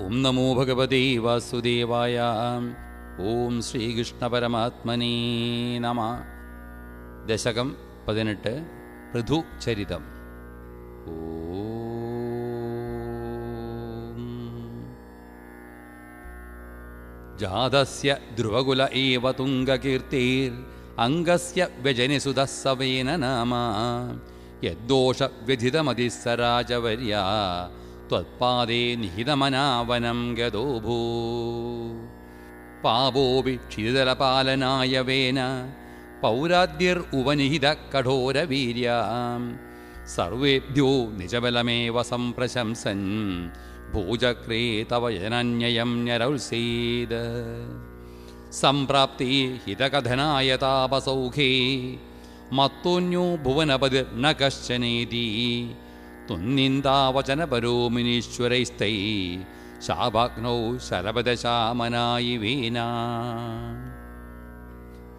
ഓം നമോ ഭഗവതേ വാസുദേവായ. ഓം ശ്രീകൃഷ്ണ പരമാത്മനേ നമ. ദശകം പതിനെട്ട് പൃഥുചരിതം ഓം. ജാതസ്യ ധ്രുവകുല ഏവ തുംഗകീർത്തിർ അംഗസ്യ വ്യജനിസുതഃ സവേന നാമ. യദ്ദോഷ വ്യഥിതമതിസ്സരാജവര്യ ത്വത്പാദേ നിഹിതമനാവനം ഗതോ ഭൂ പാപോപി ക്ഷിതലപാലനായ വേന പൗരാദ്യർ ഉപനിഹിത കഠോരവീര്യ. സർവേഭ്യോ നിജബലമേവ സംപ്രശംസൻ ഭൂചക്രേ തവ ജനന്യയം ഞരൗത്സീത് സംപ്രാപ്തി ഹിതകഥനായ താപസൗഖേ മത്തോന്യോ ഭുവനപതി ന കശ്ചനേതി തുന്നിന്താവചനപരോ മുനീശ്വരൈസ്തൈ ശാപാഗ്നൗ ശരപദശാമനായി വീന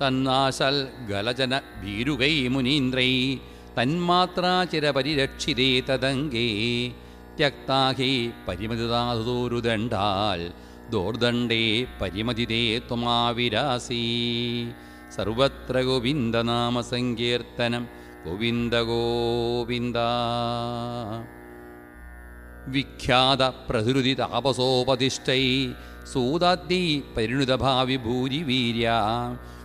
തന്നാശൽ ഗലജന ഭീരുകൈ മുനീന്ദ്രൈ. തന്മാത്രാചിരപരിരക്ഷിതേ തദംഗേ. ത്യക്താഹി പരിമിതാതോരുദണ്ടാൽ ദോർദണ്ഡേ പരിമതിതേ ത്വമാവിരാസീ. സർവത്ര ഗോവിന്ദനാമ സങ്കീർത്തനം ഗോവിന്ദ ഗോവിന്ദ. വിഖ്യാത പ്രഹൃതി താപസോപതിഷ്ഠൈ സൂതാദ്യൈ പരിണുതഭാവി ഭൂരിവീര്യ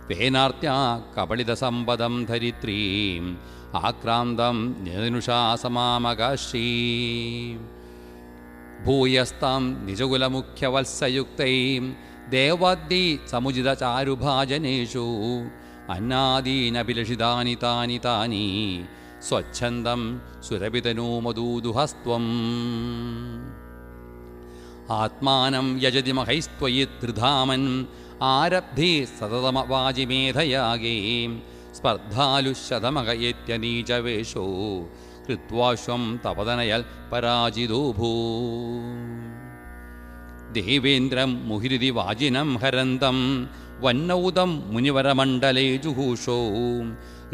വേനാർത്യ കപളിത സമ്പദം ധരിത്രീം. ആക്രാന്തം നിനുഷാസമാമകാശീ ഭൂയസ്താം നിജകുലമുഖ്യവത്സയുക്തൈ. ദേവാദ്യ സമുചിത अन्नादीनभिलषितानि तानि तानि स्वच्छन्दं सुरभितनोमदूदुहस्त्वम् आत्मानं यजति महैस्त्वयि त्रिधामन् आरब्धे सततमवाजिमेधयागे स्पर्धालुशतमहयेत्यनीचवेषो कृत्वाश्वं तपदनयल् पराजिदोभू देवेन्द्रं मुहिरिति वाजिनं हरन्तम् വന്നൗതം മുനിവരമണ്ഡലേ ജുഹൂഷോ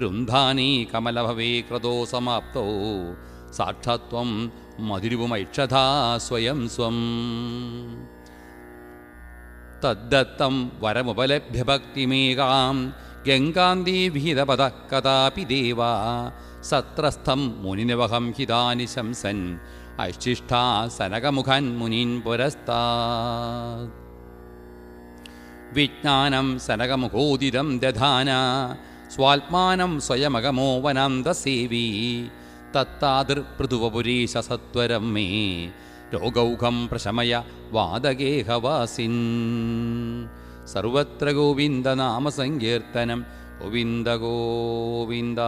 രുന്ധാനീ കമലഭവേ ക്രതോ സമാപ്തോ. സാക്ഷാത്വം മധുരിവുമൈക്ഷതാ സ്വയം സ്വം. തദ്ദത്തം വരമുപലഭ്യ ഭക്തിമേകാം ഗംഗാന്തീ വിഹിതപദ കഥാപി ദേവ. സത്രസ്ഥം മുനിനിവഹം ഹിതാനി ശംസൻ. അശിഷ്ടാ സനകമുഖൻ മുനീൻ പുരസ്താ വിജ്ഞാനം സനകമുഖോദിതം ദധാന. സ്വാത്മാനം സ്വയമകമോ വനാന്തസേവി തത്താതിർപൃഥുവപുരീശ സത്വരം മേ. രോഗൗഘം പ്രശമയ വാദഗേഹവാസിൻ. സർവത്ര ഗോവിന്ദനാമസങ്കീർത്തനം ഗോവിന്ദ ഗോവിന്ദ.